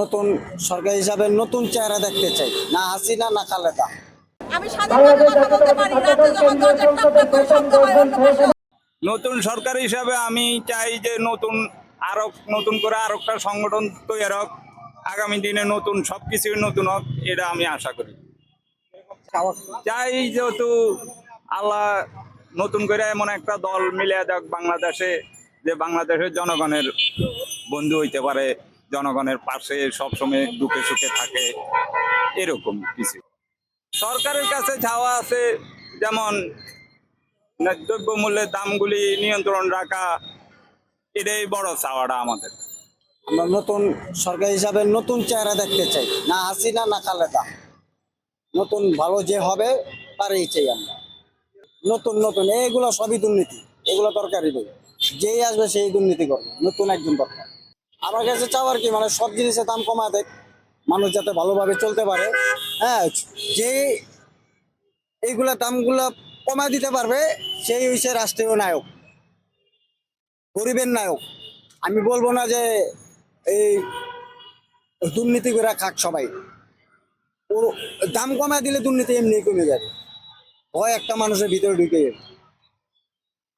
নতুন সরকার হিসাবে নতুন চেহারা দেখতে চাই না হাসিনা না খালেদা। আমি কথা বলতে পারি রাতে যখন দরজার টক টক করে শব্দ হয় নতুন সরকার হিসাবে আমি চাই যে নতুন আরও নতুন করে আরও একটা সংগঠন তৈরি হোক আগামী দিনে নতুন সব কিছুই নতুন হোক এটা আমি আশা করি। চাই যেহেতু আল্লাহ নতুন করে এমন একটা দল মিলে দেখ বাংলাদেশে যে বাংলাদেশের জনগণের বন্ধু হইতে পারে। জনগণের পাশে সবসময় দুঃখে সুখে থাকে এরকম কিছু। সরকারের কাছে চাওয়া আছে যেমন না, দ্রব্যমূল্যের দামগুলি নিয়ন্ত্রণ রাখা এটাই বড় চাওয়াটা আমাদের। আমরা নতুন সরকার হিসাবে নতুন চেহারা দেখতে চাই না হাসিনা না না খালেদা। নতুন ভালো যে হবে তারই চাই আমরা। নতুন নতুন এইগুলো সবই দুর্নীতি এগুলো দরকারই নেই। যেই আসবে সেই দুর্নীতি করবে নতুন একজন দরকার। আমার কাছে চাওয়ার কি? মানে সব জিনিসের দাম কমা দেয়। মানুষ যাতে ভালোভাবে চলতে পারে। হ্যাঁ যে এইগুলা দামগুলো কমা দিতে পারবে, সেই হচ্ছে রাষ্ট্রীয় নায়ক। গরিবের নায়ক। আমি বলব না যে এই দুর্নীতি করে খাক সবাই। ও দাম কমা দিলে দুর্নীতি এমনি কমে যাবে। ভয় একটা মানুষের ভিতরে ঢুকে যাবে।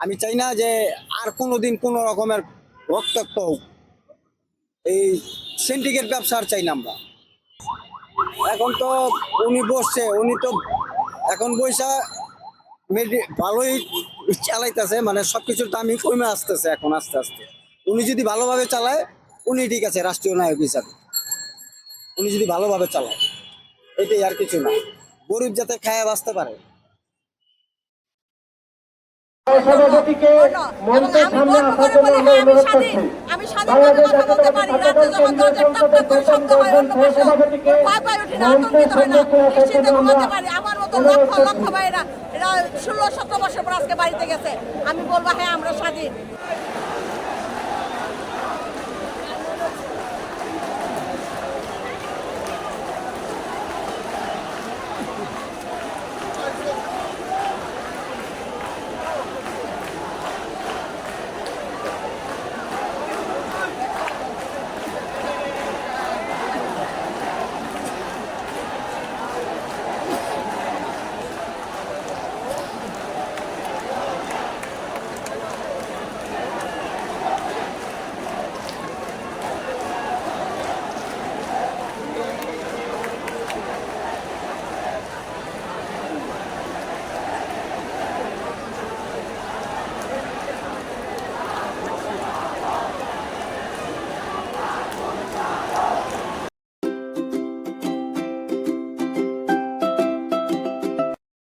আমি চাই না যে আর কোনো দিন কোনো রকমের রক্তাক্ত হোক। এই সিন্ডিকেট ব্যবসা আর চাই না আমরা। এখন তো উনি বসছে, উনি তো এখন বৈশা মেডি ভালোই চালাইতেছে মানে সব কিছুর দামই কমে আসতেছে এখন আস্তে আস্তে। উনি যদি ভালোভাবে চালায়, উনি ঠিক আছে, রাষ্ট্রীয় নায়ক হিসাবে। উনি যদি ভালোভাবে চালায়, এটাই আর কিছু না। গরিব যাতে খায় বাঁচতে পারে। সভাপতিকে মঞ্চের সামনে আসার জন্য আমরা অনুরোধ করছি। আমার মতো লক্ষ লক্ষ ভাইয়েরা, এরা ষোলো, সতেরো বছর পর আজকে বাড়িতে গেছে। আমি বলব হ্যাঁ আমরা স্বাধীন।